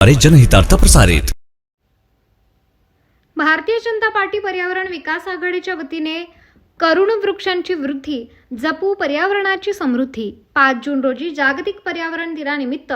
अरे जनहितार्थ प्रसारित. भारतीय जनता पार्टी पर्यावरण विकास आघाडीच्या वतीने करुण वृक्षांची वृद्धी जपू पर्यावरणाची समृद्धी. पाच जून रोजी जागतिक पर्यावरण दिनानिमित्त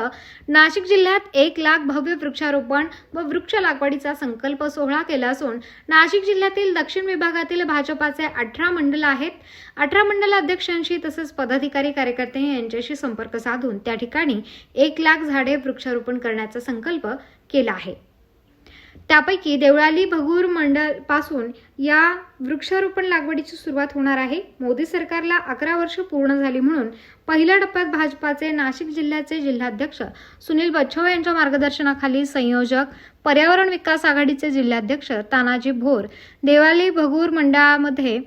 नाशिक जिल्ह्यात एक लाख भव्य वृक्षारोपण व वृक्ष लागवडीचा संकल्प सोहळा केला असून नाशिक जिल्ह्यातील दक्षिण विभागातील भाजपाचे अठरा मंडल आहेत. अठरा मंडल अध्यक्षांशी तसेच पदाधिकारी कार्यकर्ते यांच्याशी संपर्क साधून त्या ठिकाणी एक लाख झाडे वृक्षारोपण करण्याचा संकल्प केला आहे. त्यापैकी देवळाली भगूर मंडळपासून या वृक्षारोपण लागवडीची सुरुवात होणार आहे. मोदी सरकारला अकरा वर्ष पूर्ण झाली म्हणून पहिल्या टप्प्यात भाजपाचे नाशिक जिल्ह्याचे जिल्हाध्यक्ष सुनील बच्छव यांच्या मार्गदर्शनाखाली संयोजक पर्यावरण विकास आघाडीचे जिल्हाध्यक्ष तानाजी भोर देवाली भगूर मंडळामध्ये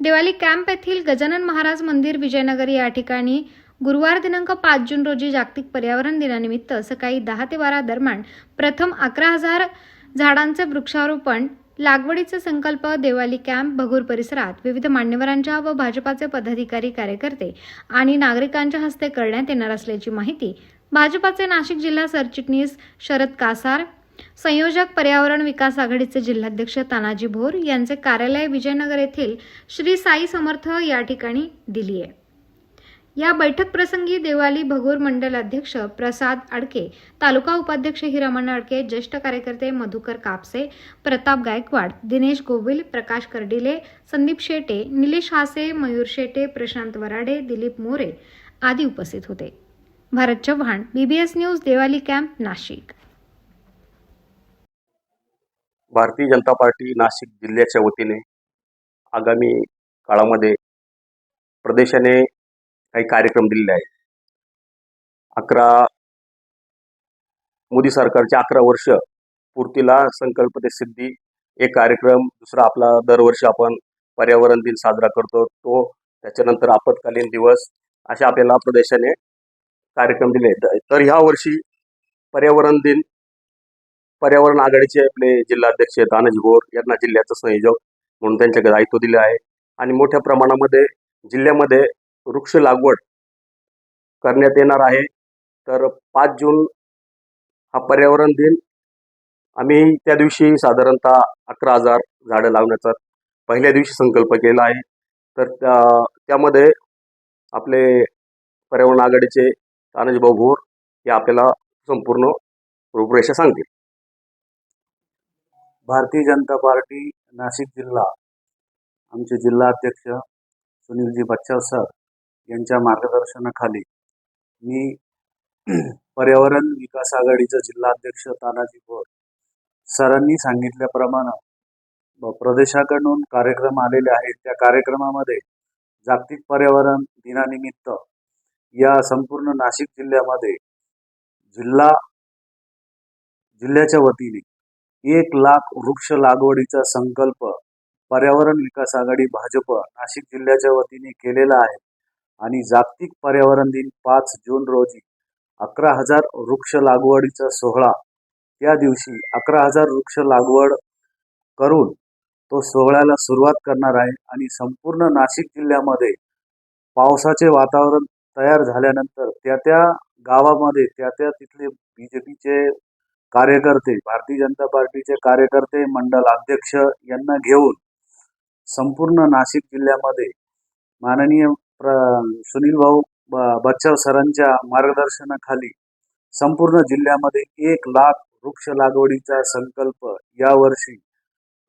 देवाली कॅम्प येथील गजानन महाराज मंदिर विजयनगर या ठिकाणी गुरुवार दिनांक पाच जून रोजी जागतिक पर्यावरण दिनानिमित्त सकाळी दहा ते बारा दरम्यान प्रथम अकरा हजार झाडांचे वृक्षारोपण लागवडीचा संकल्प देवाली कॅम्प भगूर परिसरात विविध मान्यवरांच्या व भाजपाचे पदाधिकारी कार्यकर्ते आणि नागरिकांच्या हस्ते करण्यात येणार असल्याची माहिती भाजपाचे नाशिक जिल्हा सरचिटणीस शरद कासार संयोजक पर्यावरण विकास आघाडीचे जिल्हाध्यक्ष तानाजी भोर यांचे कार्यालय विजयनगर येथील श्री साई समर्थ या ठिकाणी दिली आहे. या बैठक प्रसंगी देवाली भगोर मंडल अध्यक्ष प्रसाद अडके तालुका उपाध्यक्ष हिरामण अडके ज्येष्ठ कार्यकर्ते मधुकर कापसे प्रताप गायकवाड दिनेश गोविल प्रकाश कर्डिले संदीप शेटे निलेश हासे मयूर शेटे प्रशांत वराडे दिलीप मोरे आदी उपस्थित होते. Bharat Chavan BBS news Devali camp Nashik. Bharatiya Janata party Nashik जिल्ह्याच्या वतीने आगामी काळामध्ये प्रदेशाने काही कार्यक्रम दिलेले आहेत. अकरा मोदी सरकारचे अकरा वर्ष पूर्तीला संकल्प ते सिद्धी. एक कार्यक्रम दुसरा आपला दरवर्षी आपण पर्यावरण दिन साजरा करतो. तो त्याच्यानंतर आपत्कालीन दिवस असे आपल्याला प्रदेशाने कार्यक्रम दिले. आहेत. तर ह्या वर्षी पर्यावरण दिन पर्यावरण आघाडीचे आपले जिल्हाध्यक्ष तानाजी गोर यांना जिल्ह्याचा संयोजक म्हणून त्यांच्याकडे दायित्व दिले आहे. आणि मोठ्या प्रमाणामध्ये जिल्ह्यामध्ये वृक्ष लागवड करण्यात येणार आहे. तर पाच जून हा पर्यावरण दिन. आम्ही त्या दिवशी साधारणतः अकरा हजार झाडं लावण्याचा पहिल्या दिवशी संकल्प केला आहे. तर त्या त्यामध्ये आपले पर्यावरण आघाडीचे तानाजीभाऊ भोर हे आपल्याला संपूर्ण रूपरेषा सांगतील. भारतीय जनता पार्टी नाशिक जिल्हा आमचे जिल्हाध्यक्ष सुनीलजी बच्चाव सर यांच्या मार्गदर्शनाखाली मी पर्यावरण विकास आघाडीचा जिल्हाध्यक्ष तानाजी भोर सरांनी सांगितल्याप्रमाणे प्रदेशाकडून कार्यक्रम आलेले आहेत. त्या कार्यक्रमामध्ये जागतिक पर्यावरण दिनानिमित्त या संपूर्ण नाशिक जिल्ह्यामध्ये जिल्हा जिल्ह्याच्या वतीने एक लाख वृक्ष लागवडीचा संकल्प पर्यावरण विकास आघाडी भाजप नाशिक जिल्ह्याच्या वतीने केलेला आहे. आणि जागतिक पर्यावरण दिन पाच जून रोजी अकरा हजार वृक्ष लागवडीचा सोहळा. त्या दिवशी अकरा हजार वृक्ष लागवड करून तो सोहळ्याला सुरुवात करणार आहे आणि संपूर्ण नाशिक जिल्ह्यामध्ये पावसाचे वातावरण तयार झाल्यानंतर त्या त्या गावामध्ये त्या त्या तिथले बी जे पीचे कार्यकर्ते भारतीय जनता पार्टीचे कार्यकर्ते मंडल अध्यक्ष यांना घेऊन संपूर्ण नाशिक जिल्ह्यामध्ये माननीय सुनील भाऊ ब- बच्चाव सरांच्या मार्गदर्शनाखाली संपूर्ण जिल्ह्यामध्ये एक लाख वृक्ष लागवडीचा संकल्प यावर्षी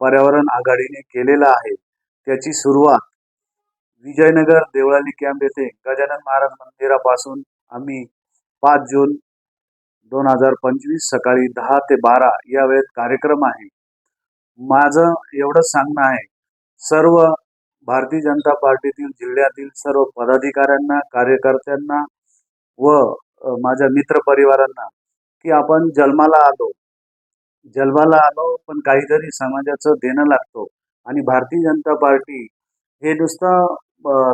पर्यावरण आघाडीने केलेला आहे. त्याची सुरुवात विजयनगर देवळाली कॅम्प येथे गजानन महाराज मंदिरापासून आम्ही पाच जून दोन हजार पंचवीस सकाळी दहा ते बारा या वेळेत कार्यक्रम आहे. माझं एवढंच सांगणं आहे सर्व भारतीय जनता पार्टीतील जिल्ह्यातील सर्व पदाधिकाऱ्यांना कार्यकर्त्यांना व माझ्या मित्र परिवारांना की आपण जन्माला आलो. जन्माला आलो पण काहीतरी समाजाचं देणं लागतो. आणि भारतीय जनता पार्टी हे नुसतं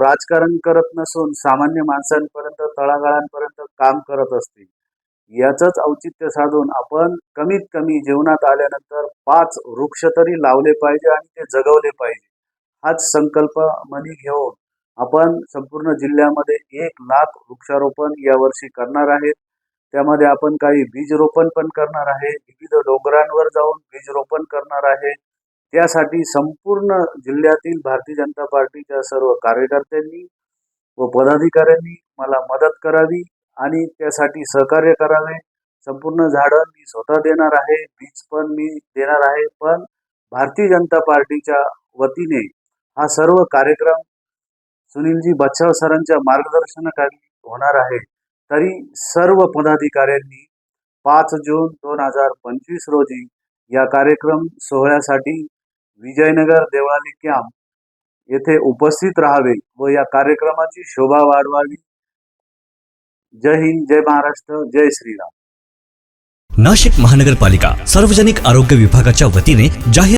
राजकारण करत नसून सामान्य माणसांपर्यंत तळागाळांपर्यंत काम करत असते. याचंच औचित्य साधून आपण कमीत कमी जीवनात आल्यानंतर पाच वृक्ष तरी लावले पाहिजे आणि ते जगवले पाहिजे. हाच संकल्प मनी घेऊन आपण संपूर्ण जिल्ह्यामध्ये एक लाख वृक्षारोपण यावर्षी करणार आहेत. त्यामध्ये आपण काही बीज रोपण पण करणार आहे. विविध डोंगरांवर जाऊन बीज रोपण करणार आहे. त्यासाठी संपूर्ण जिल्ह्यातील भारतीय जनता पार्टीच्या सर्व कार्यकर्त्यांनी व पदाधिकाऱ्यांनी मला मदत करावी आणि त्यासाठी सहकार्य करावे. संपूर्ण झाडं मी स्वतः देणार आहे. बीज पण मी देणार आहे. पण भारतीय जनता पार्टीच्या वतीने हा सर्व कार्यक्रम सुनीलजी बच्छाव सरांच्या मार्गदर्शनाखाली होणार आहे. तरी सर्व पदाधिकाऱ्यांनी पाच जून दोन हजार पंचवीस रोजी या कार्यक्रम सोहळ्यासाठी विजयनगर देवळाली कॅम्प येथे उपस्थित राहावे व या कार्यक्रमाची शोभा वाढवावी. जय हिंद जय महाराष्ट्र जय श्रीराम. नाशिक महानगरपालिका सार्वजनिक आरोग्य विभागाच्या वतीने जाहीर